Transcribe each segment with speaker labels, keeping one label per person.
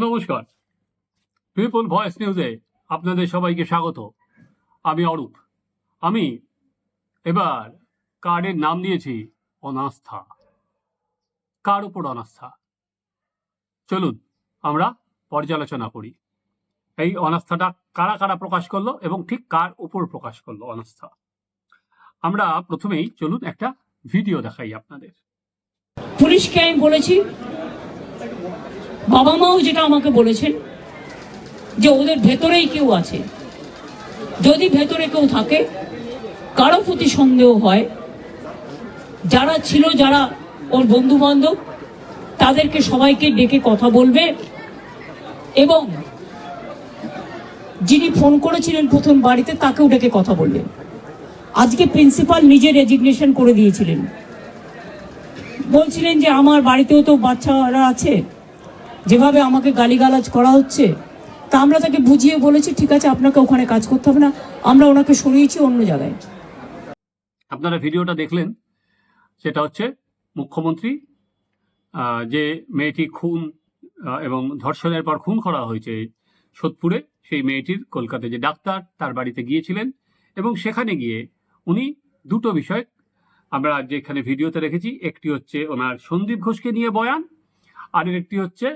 Speaker 1: নমস্কার। People voice নিউজে আপনাদের সবাইকে স্বাগত। আমি অরূপ। আমি এবার কার্ডের নাম দিয়েছি অনাস্থা। কার উপর অনাস্থা? চলুন, আমরা পর্যালোচনা করি। এই অনাস্থাটা কারা কারা প্রকাশ করল এবং ঠিক কার উপর প্রকাশ করল অনাস্থা? আমরা প্রথমেই চলুন একটা ভিডিও দেখাই আপনাদের।
Speaker 2: পুলিশকে আমি বলেছি বাবা মাও যেটা আমাকে বলেছেন যে ওদের ভেতরেই কেউ আছে। যদি ভেতরে কেউ থাকে, কারও প্রতি সন্দেহ হয়, যারা ছিল, যারা ওর বন্ধু বান্ধব তাদেরকে সবাইকে ডেকে কথা বলবে এবং যিনি ফোন করেছিলেন প্রথম বাড়িতে, তাকেও ডেকে কথা বলবে। আজকে প্রিন্সিপাল নিজে রেজিগনেশন করে দিয়েছিলেন। বলছিলেন যে, আমার বাড়িতেও তো বাচ্চারা আছে। যেভাবে আমাকে গালিগালাজ করা হচ্ছে, তা আমরা তাকে বুঝিয়ে বলেছি, ঠিক আছে, আপনাকে ওখানে কাজ করতে হবে না, আমরা ওনাকে সরিয়েছি অন্য জায়গায়।
Speaker 1: আপনারা ভিডিওটা দেখলেন, সেটা হচ্ছে মুখ্যমন্ত্রী যে মেয়েটি খুন এবং ধর্ষণের পর খুন করা হয়েছে সোদপুরে, সেই মেয়েটির কলকাতায় যে ডাক্তার, তার বাড়িতে গিয়েছিলেন, এবং সেখানে গিয়ে উনি দুটো বিষয়, আমরা যেখানে ভিডিওতে রেখেছি, একটি হচ্ছে ওনার সন্দীপ ঘোষকে নিয়ে বয়ান, আর একটি হচ্ছে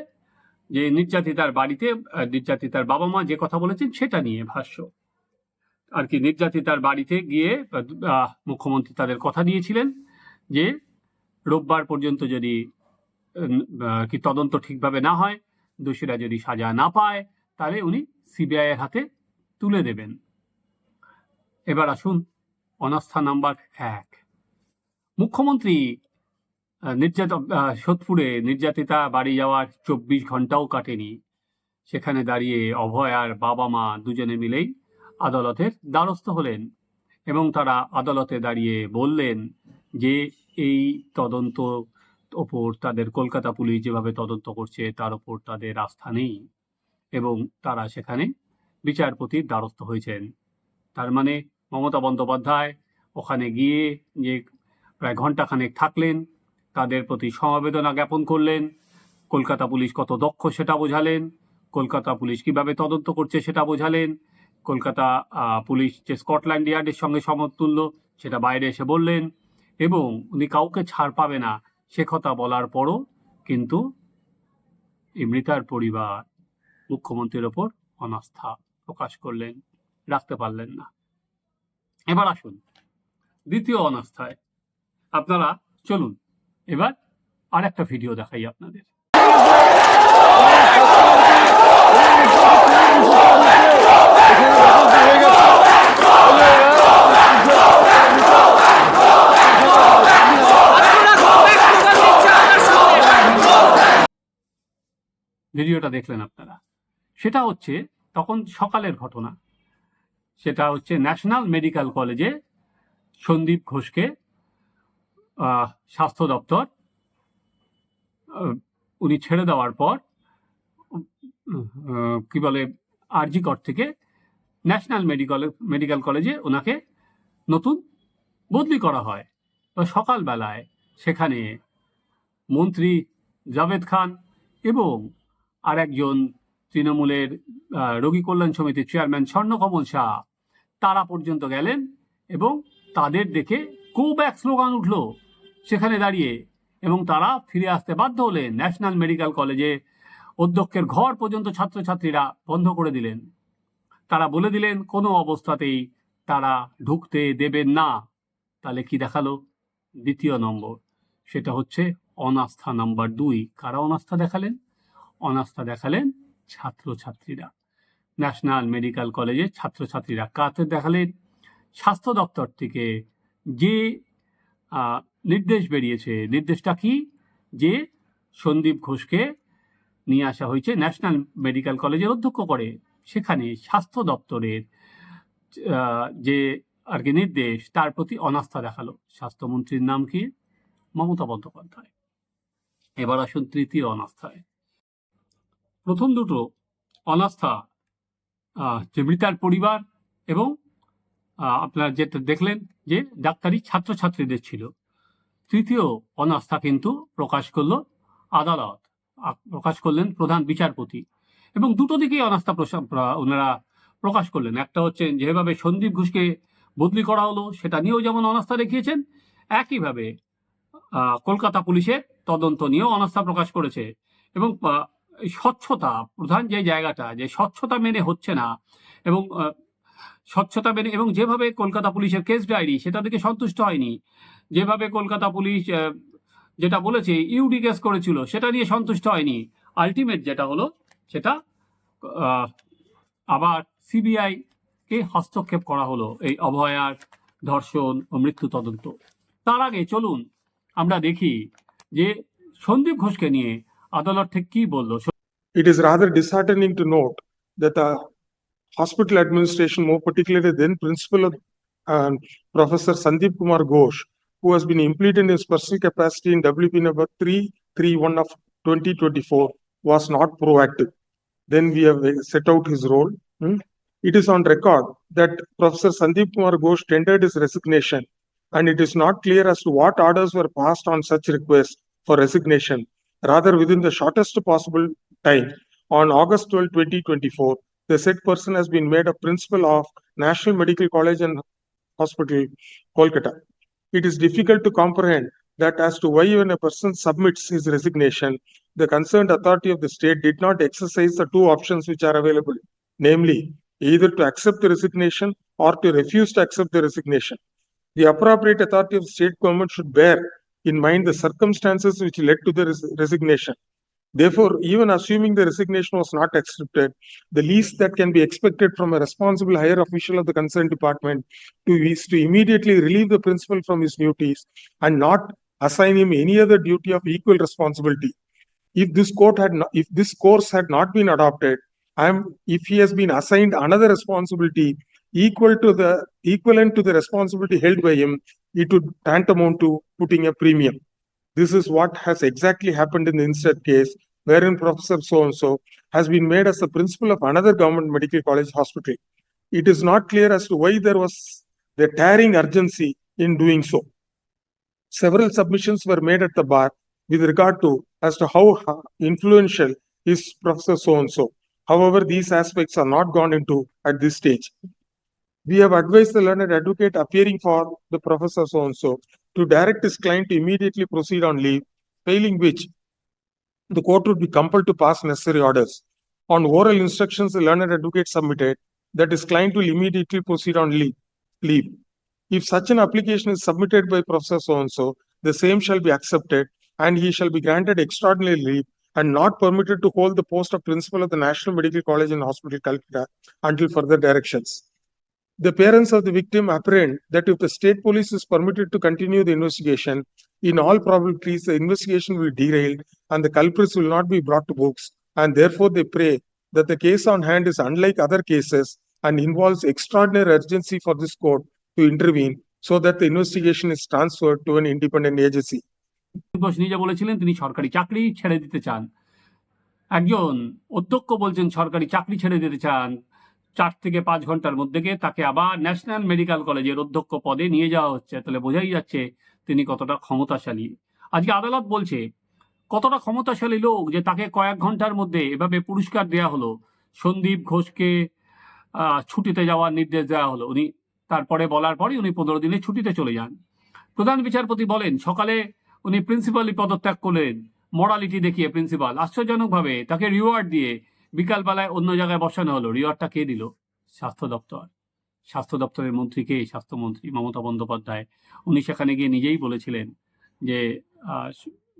Speaker 1: যে নির্যাতিতার বাড়িতে নির্যাতিতার বাবা মা যে কথা বলেছেন সেটা নিয়ে ভাষ্য। আর কি নির্যাতিতার বাড়িতে গিয়ে মুখ্যমন্ত্রী তাদের কথা দিয়েছিলেন যে রোববার পর্যন্ত যদি কি তদন্ত ঠিকভাবে না হয়, দোষীরা যদি সাজা না পায়, তাহলে উনি সিবিআই এর হাতে তুলে দেবেন। এবার আসুন অনাস্থা নাম্বার এক। মুখ্যমন্ত্রী নির্যাত সোদপুরে নির্যাতিতা বাড়ি যাওয়ার চব্বিশ ঘন্টাও কাটেনি। সেখানে দাঁড়িয়ে অভয় আর বাবা মা দুজনে মিলেই আদালতের দ্বারস্থ হলেন এবং তারা আদালতে দাঁড়িয়ে বললেন যে এই তদন্ত ওপর তাদের কলকাতা পুলিশ যেভাবে তদন্ত করছে তার ওপর তাদের আস্থা নেই এবং তারা সেখানে বিচারপতির দ্বারস্থ হয়েছেন। তার মানে মমতা বন্দ্যোপাধ্যায় ওখানে গিয়ে যে প্রায় ঘন্টাখানেক থাকলেন তাদের প্রতি সমবেদনা জ্ঞাপন করলেন। কলকাতা পুলিশ কত দক্ষ সেটা বোঝালেন। কলকাতা পুলিশ কীভাবে তদন্ত করছে সেটা বোঝালেন। কলকাতা পুলিশ যে স্কটল্যান্ড ইয়ার্ডের সঙ্গে সমতুল্য সেটা বাইরে এসে বললেন এবং উনি কাউকে ছাড় পাবে না, সে কথা বলার পরও কিন্তু মৃতার পরিবার মুখ্যমন্ত্রীর ওপর অনাস্থা প্রকাশ করলেন, রাখতে পারলেন না। এবার আসুন, দ্বিতীয় অনাস্থায়। আপনারা চলুন এবার আর একটা ভিডিও দেখাই আপনাদের। ভিডিওটা দেখলেন আপনারা। সেটা হচ্ছে তখন সকালের ঘটনা। সেটা হচ্ছে ন্যাশনাল মেডিকেল কলেজে সন্দীপ ঘোষকে স্বাস্থ্য দপ্তর উনি ছেড়ে দেওয়ার পর কি বলে আরজিকর থেকে ন্যাশনাল মেডিকেল মেডিকেল কলেজে ওনাকে নতুন বদলি করা হয়। সকালবেলায় সেখানে মন্ত্রী জাভেদ খান এবং আর একজন তৃণমূলের রোগী কল্যাণ সমিতির চেয়ারম্যান স্বর্ণকমল শাহ, তারা পর্যন্ত গেলেন এবং তাদের দেখে গো ব্যাক স্লোগান উঠল সেখানে দাঁড়িয়ে এবং তারা ফিরে আসতে বাধ্য হলেন ন্যাশনাল মেডিকেল কলেজে অধ্যক্ষের ঘর পর্যন্ত ছাত্রছাত্রীরা বন্ধ করে দিলেন। তারা বলে দিলেন, কোনো অবস্থাতেই তারা ঢুকতে দেবেন না। তাহলে কি দেখাল? দ্বিতীয় নম্বর, সেটা হচ্ছে অনাস্থা নাম্বার দুই। কারা অনাস্থা দেখালেন? অনাস্থা দেখালেন ছাত্রছাত্রীরা। ন্যাশনাল মেডিকেল কলেজের ছাত্রছাত্রীরা। কাতে দেখালেন? স্বাস্থ্য দপ্তর থেকে যে নির্দেশ বেরিয়েছে। নির্দেশটা কি? যে সন্দীপ ঘোষকে নিয়ে আসা হয়েছে ন্যাশনাল মেডিকেল কলেজের অধ্যক্ষ করে। সেখানে স্বাস্থ্য দপ্তরের যে আর কি নির্দেশ, তার প্রতি অনাস্থা দেখাল। স্বাস্থ্যমন্ত্রীর নাম কি? মমতা বন্দ্যোপাধ্যায়। এবার আসুন তৃতীয় অনাস্থায়। প্রথম দুটো অনাস্থা যে মৃতার পরিবার এবং আপনারা যেটা দেখলেন যে ডাক্তারি ছাত্রছাত্রীদের ছিল। তৃতীয় অনাস্থা কিন্তু প্রকাশ করল আদালত প্রকাশ করলেন প্রধান বিচারপতি। এবং দুটো দিকেই অনাস্থা ওনারা প্রকাশ করলেন। একটা হচ্ছে যেভাবে সন্দীপ ঘোষকে বদলি করা হলো, সেটা নিয়েও যেমন অনাস্থা দেখিয়েছেন, একইভাবে কলকাতা পুলিশের তদন্ত নিয়েও অনাস্থা প্রকাশ করেছে। এবং স্বচ্ছতা, প্রধান যে জায়গাটা, যে স্বচ্ছতা মেনে হচ্ছে না, এবং স্বচ্ছতা মেনে এবং যেভাবে কলকাতা পুলিশের কেস ডায়েরি, সেটা থেকে সন্তুষ্ট হয়নি। যেভাবে কলকাতা পুলিশ যেটা বলেছে, ইউডি কেস করেছিল, সেটা নিয়ে সন্তুষ্ট হয়নি। আলটিমেট যেটা হলো, সেটা আবার সিবিআই কে হস্তক্ষেপ করা হলো, এই অভয়ার ধর্ষণ ও মৃত্যু তদন্ত। তার আগে চলুন, আমরা দেখি যে সন্দীপ ঘোষকে নিয়ে আদালত ঠিক কি বলল।
Speaker 3: It is rather disheartening note that the hospital administration, more particularly then principal of um, Professor Sandeep Kumar Ghosh, who has been implemented in his personal capacity in WP number 331 of 2024, was not proactive. Then we have uh, set out his role. hmm. It is on record that Professor Sandeep Kumar Ghosh tendered his resignation, and it is not clear as to what orders were passed on such request for resignation. Rather, within the shortest possible time, on August 12, 2024, the said person has been made a principal of National Medical College and Hospital, Kolkata. It is difficult to comprehend that as to why when a person submits his resignation, the concerned authority of the state did not exercise the two options which are available, namely either to accept the resignation or to refuse to accept the resignation. The appropriate authority of state government should bear in mind the circumstances which led to the res- resignation. Therefore, even assuming the resignation was not accepted, the least that can be expected from a responsible higher official of the concerned department to is to immediately relieve the principal from his duties and not assign him any other duty of equal responsibility. If this court had not, if this course had not been adopted, I am if he has been assigned another responsibility equal to the equivalent to the responsibility held by him, it would tantamount to putting a premium. This is what has exactly happened in the instant case, wherein Professor so and so has been made as the principal of another government medical college hospital. It is not clear as to why there was the tearing urgency in doing so. Several submissions were made at the bar with regard to as to how influential is Professor so and so. However, these aspects are not gone into at this stage. We have advised the learned advocate appearing for the professor so and so to direct his client to immediately proceed on leave, failing which the court would be compelled to pass necessary orders. On oral instructions, the learned advocate submitted that his client will immediately proceed on leave. leave. If such an application is submitted by Professor so and so, the same shall be accepted and he shall be granted extraordinary leave and not permitted to hold the post of principal of the National Medical College and Hospital, Calcutta until further directions. The parents of the victim apprehend that if the state police is permitted to continue the investigation, in all probabilities, the investigation will derail and the culprits will not be brought to books. And therefore, they pray that the case on hand is unlike other cases and involves extraordinary urgency for this court to intervene so that the investigation is transferred to an independent agency.
Speaker 1: Ghosh নিজে বলেছিলেন তিনি সরকারি চাকরি ছেড়ে দিতে চান একজন অধ্যক্ষ বলছেন সরকারি চাকরি ছেড়ে দিতে চান চার থেকে পাঁচ ঘণ্টার মধ্যে গিয়ে তাকে আবার ন্যাশনাল মেডিকেল কলেজের অধ্যক্ষ পদে নিয়ে যাওয়া হচ্ছে। তাহলে বোঝাই যাচ্ছে তিনি কতটা ক্ষমতাশালী। আজকে আদালত বলছে, কতটা ক্ষমতাশালী লোক যে তাকে কয়েক ঘণ্টার মধ্যে এভাবে পুরস্কার দেওয়া হলো। সন্দীপ ঘোষকে ছুটিতে যাওয়ার নির্দেশ দেওয়া হলো। উনি তারপরে বলার পরই উনি পনেরো দিনে ছুটিতে চলে যান। প্রধান বিচারপতি বলেন, সকালে উনি প্রিন্সিপালি পদত্যাগ করলেন। মরালিটি দেখিয়ে প্রিন্সিপাল আশ্চর্যজনকভাবে তাকে রিওয়ার্ড দিয়ে বিকালবেলায় অন্য জায়গায় বসানো হলো। রিওয়ার্ডটা কে দিল? স্বাস্থ্য দপ্তর। স্বাস্থ্য দপ্তরের মন্ত্রী কে? স্বাস্থ্যমন্ত্রী মমতা বন্দ্যোপাধ্যায়। উনি সেখানে গিয়ে নিজেই বলেছিলেন যে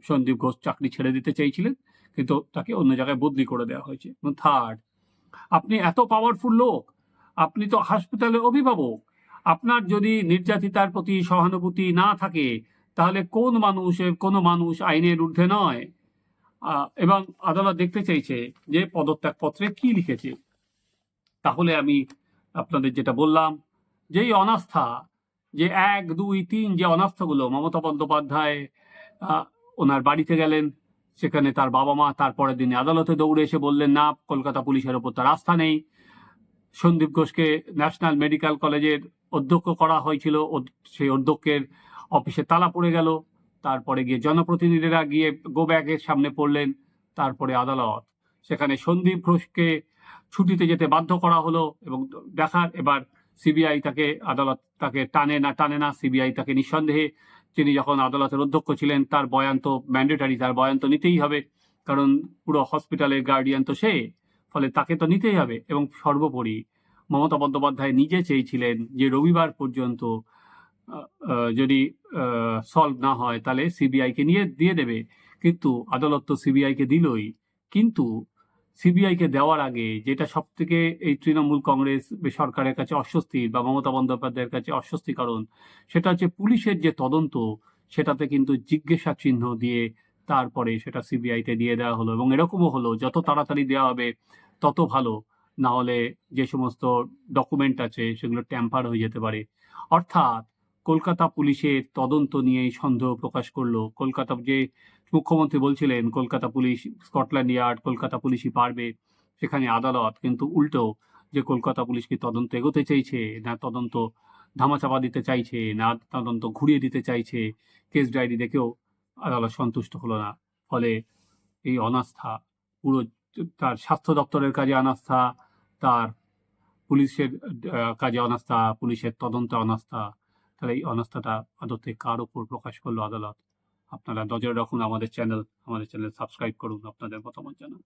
Speaker 1: সন্দীপ ঘোষ চাকরি ছেড়ে দিতে চেয়েছিলেন, কিন্তু তাকে অন্য জায়গায় বদলি করে দেওয়া হয়েছে। এবং থার্ড আপনি এত পাওয়ারফুল লোক, আপনি তো হাসপাতালের অভিভাবক। আপনার যদি নির্যাতিতার প্রতি সহানুভূতি না থাকে, তাহলে কোন মানুষ কোনো মানুষ আইনের ঊর্ধ্বে নয়। এবং আদালত দেখতে চাইছে যে পদত্যাগপত্রে কি লিখেছে। তাহলে আমি আপনাদের যেটা বললাম, যে এই অনাস্থা, যে এক, দুই, তিন যে অনাস্থাগুলো, মমতা বন্দ্যোপাধ্যায় ওনার বাড়িতে গেলেন, সেখানে তার বাবা মা তারপরের দিনে আদালতে দৌড়ে এসে বললেন, না, কলকাতা পুলিশের ওপর তার আস্থা নেই। সন্দীপ ঘোষকে ন্যাশনাল মেডিকেল কলেজের অধ্যক্ষ করা হয়েছিল সেই অধ্যক্ষের অফিসে তালা পড়ে গেল। তারপরে গিয়ে জনপ্রতিনিধিরা গিয়ে গো ব্যাগের সামনে পড়লেন, তারপরে আদালত। সেখানে সন্দীপ ঘোষকে ছুটিতে যেতে বাধ্য করা হলো এবং দেখার এবার সিবিআই তাকে আদালত তাকে টানে না টানে না সিবিআই তাকে নিঃসন্দেহে তিনি যখন আদালতের অধ্যক্ষ ছিলেন, তার বয়ান তো ম্যান্ডেটারি তার বয়ান তো নিতেই হবে, কারণ পুরো হসপিটালের গার্ডিয়ান তো সে, ফলে তাকে তো নিতেই হবে এবং সর্বোপরি মমতা বন্দ্যোপাধ্যায় নিজে চেয়েছিলেন যে রবিবার পর্যন্ত যদি সলভ না হয়, তাহলে সিবিআইকে নিয়ে, দিয়ে দেবে। কিন্তু আদালত তো সিবিআইকে দিলই। কিন্তু সিবিআইকে দেওয়ার আগে যেটা সব থেকে এই তৃণমূল কংগ্রেস সরকারের কাছে অস্বস্তির বা মমতা বন্দ্যোপাধ্যায়ের কাছে অস্বস্তি কারণ, সেটা হচ্ছে পুলিশের যে তদন্ত, সেটাতে কিন্তু জিজ্ঞাসা চিহ্ন দিয়ে তারপরে সেটা সিবিআইতে দিয়ে দেওয়া হলো এবং এরকমও হলো, যত তাড়াতাড়ি দেওয়া হবে, তত ভালো। না হলে যে সমস্ত ডকুমেন্ট আছে, সেগুলো ট্যাম্পার হয়ে যেতে পারে। অর্থাৎ কলকাতা পুলিশের তদন্ত নিয়েই সন্দেহ প্রকাশ করল। কলকাতা যে মুখ্যমন্ত্রী বলছিলেন, Kolkata police Scotland Yard, Kolkata পুলিশই পারবে, সেখানে আদালত কিন্তু উল্টো যে কলকাতা পুলিশ কি তদন্ত এগোতে চাইছে, না তদন্ত ধামাচাপা দিতে চাইছে, না তদন্ত ঘুরিয়ে দিতে চাইছে, কেস ডায়েরি দেখেও আদালত সন্তুষ্ট হলো না। ফলে এই অনাস্থা, পুরো তার স্বাস্থ্য দপ্তরের কাজে অনাস্থা, তার পুলিশের কাজে অনাস্থা, পুলিশের তদন্তে অনাস্থা তাহলে এই অনাস্থাটা আদতে কার ওপর প্রকাশ করল আদালত? আপনারা নজরে রাখুন, আমাদের চ্যানেল আমাদের চ্যানেল সাবস্ক্রাইব করুন, আপনাদের মতামত জানান।